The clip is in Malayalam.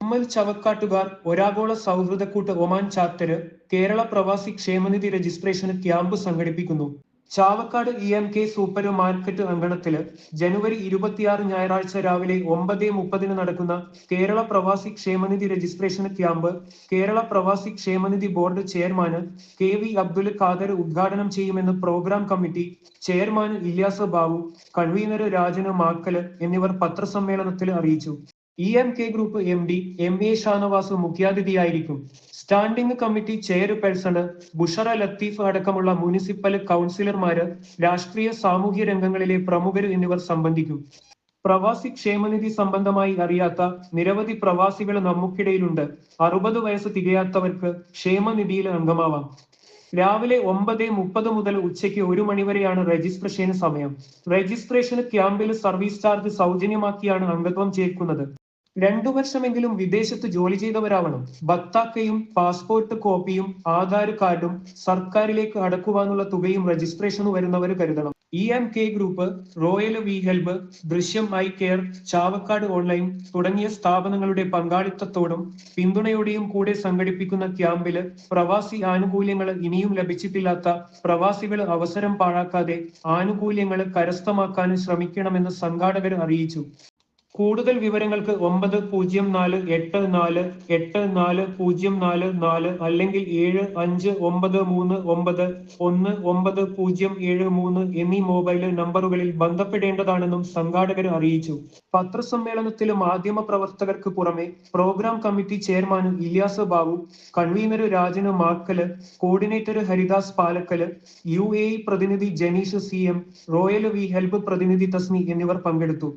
ഉമ്മൽ ചവക്കാട്ടുകാർ ഒരാഗോള സൗഹൃദക്കൂട്ട് ഒമാൻ ചാപ്റ്റര് കേരള പ്രവാസി ക്ഷേമനിധി രജിസ്ട്രേഷന് ക്യാമ്പ് സംഘടിപ്പിക്കുന്നു. Chavakkad E M K supermarket അങ്കണത്തിൽ ജനുവരി ഇരുപത്തിയാറ് ഞായറാഴ്ച രാവിലെ ഒമ്പത് മുപ്പതിന് നടക്കുന്ന കേരള പ്രവാസി ക്ഷേമനിധി രജിസ്ട്രേഷൻ ക്യാമ്പ് കേരള പ്രവാസി ക്ഷേമനിധി board chairman K V Abdul Khader ഉദ്ഘാടനം ചെയ്യുമെന്ന് programme committee chairman Ilyas Babu convener Rajan Makkal എന്നിവർ പത്രസമ്മേളനത്തിൽ അറിയിച്ചു. E M K group M D M A Shanavas മുഖ്യാതിഥിയായിരിക്കും standing committee chairperson Bushara Latheef അടക്കമുള്ള മുനിസിപ്പൽ കൗൺസിലർമാര് രാഷ്ട്രീയ സാമൂഹ്യ രംഗങ്ങളിലെ പ്രമുഖർ എന്നിവർ സംബന്ധിക്കും. പ്രവാസി ക്ഷേമനിധി സംബന്ധമായി അറിയാത്ത നിരവധി പ്രവാസികൾ നമുക്കിടയിലുണ്ട്. അറുപത് വയസ്സ് തികയാത്തവർക്ക് ക്ഷേമനിധിയിൽ അംഗമാവാം. രാവിലെ ഒമ്പത് മുപ്പത് മുതൽ ഉച്ചയ്ക്ക് ഒരു മണിവരെയാണ് രജിസ്ട്രേഷന് സമയം. രജിസ്ട്രേഷൻ ക്യാമ്പിൽ സർവീസ് ചാർജ് സൗജന്യമാക്കിയാണ് അംഗത്വം ചേർക്കുന്നത്. രണ്ടു വർഷമെങ്കിലും വിദേശത്ത് ജോലി ചെയ്തവരാവണം. ഭത്താക്കയും പാസ്പോർട്ട് കോപ്പിയും ആധാർ കാർഡും സർക്കാരിലേക്ക് അടക്കുവാനുള്ള തുകയും രജിസ്ട്രേഷനും വരുന്നവർ കരുതണം. E M K group royal V help Drishyam eye care Chavakkad online തുടങ്ങിയ സ്ഥാപനങ്ങളുടെ പങ്കാളിത്തത്തോടും പിന്തുണയോടെയും കൂടെ സംഘടിപ്പിക്കുന്ന ക്യാമ്പിൽ പ്രവാസി ആനുകൂല്യങ്ങൾ ഇനിയും ലഭിച്ചിട്ടില്ലാത്ത പ്രവാസികൾ അവസരം പാഴാക്കാതെ ആനുകൂല്യങ്ങൾ കരസ്ഥമാക്കാൻ ശ്രമിക്കണമെന്ന് സംഘാടകർ അറിയിച്ചു. കൂടുതൽ വിവരങ്ങൾക്ക് ഒമ്പത് പൂജ്യം നാല് എട്ട് നാല് എട്ട് നാല് പൂജ്യം നാല് നാല് അല്ലെങ്കിൽ ഏഴ് അഞ്ച് ഒമ്പത് മൂന്ന് ഒമ്പത് ഒന്ന് ഒമ്പത് പൂജ്യം ഏഴ് മൂന്ന് എന്നീ മൊബൈൽ നമ്പറുകളിൽ ബന്ധപ്പെടേണ്ടതാണെന്നും സംഘാടകർ അറിയിച്ചു. പത്രസമ്മേളനത്തിൽ മാധ്യമ പ്രവർത്തകർക്ക് പുറമെ programme committee chairman Iliyas Babu convener Rajan Makkal coordinator Haridas Palakkal U A പ്രതിനിധി Janeesh C M royal V help പ്രതിനിധി തസ്നി എന്നിവർ പങ്കെടുത്തു.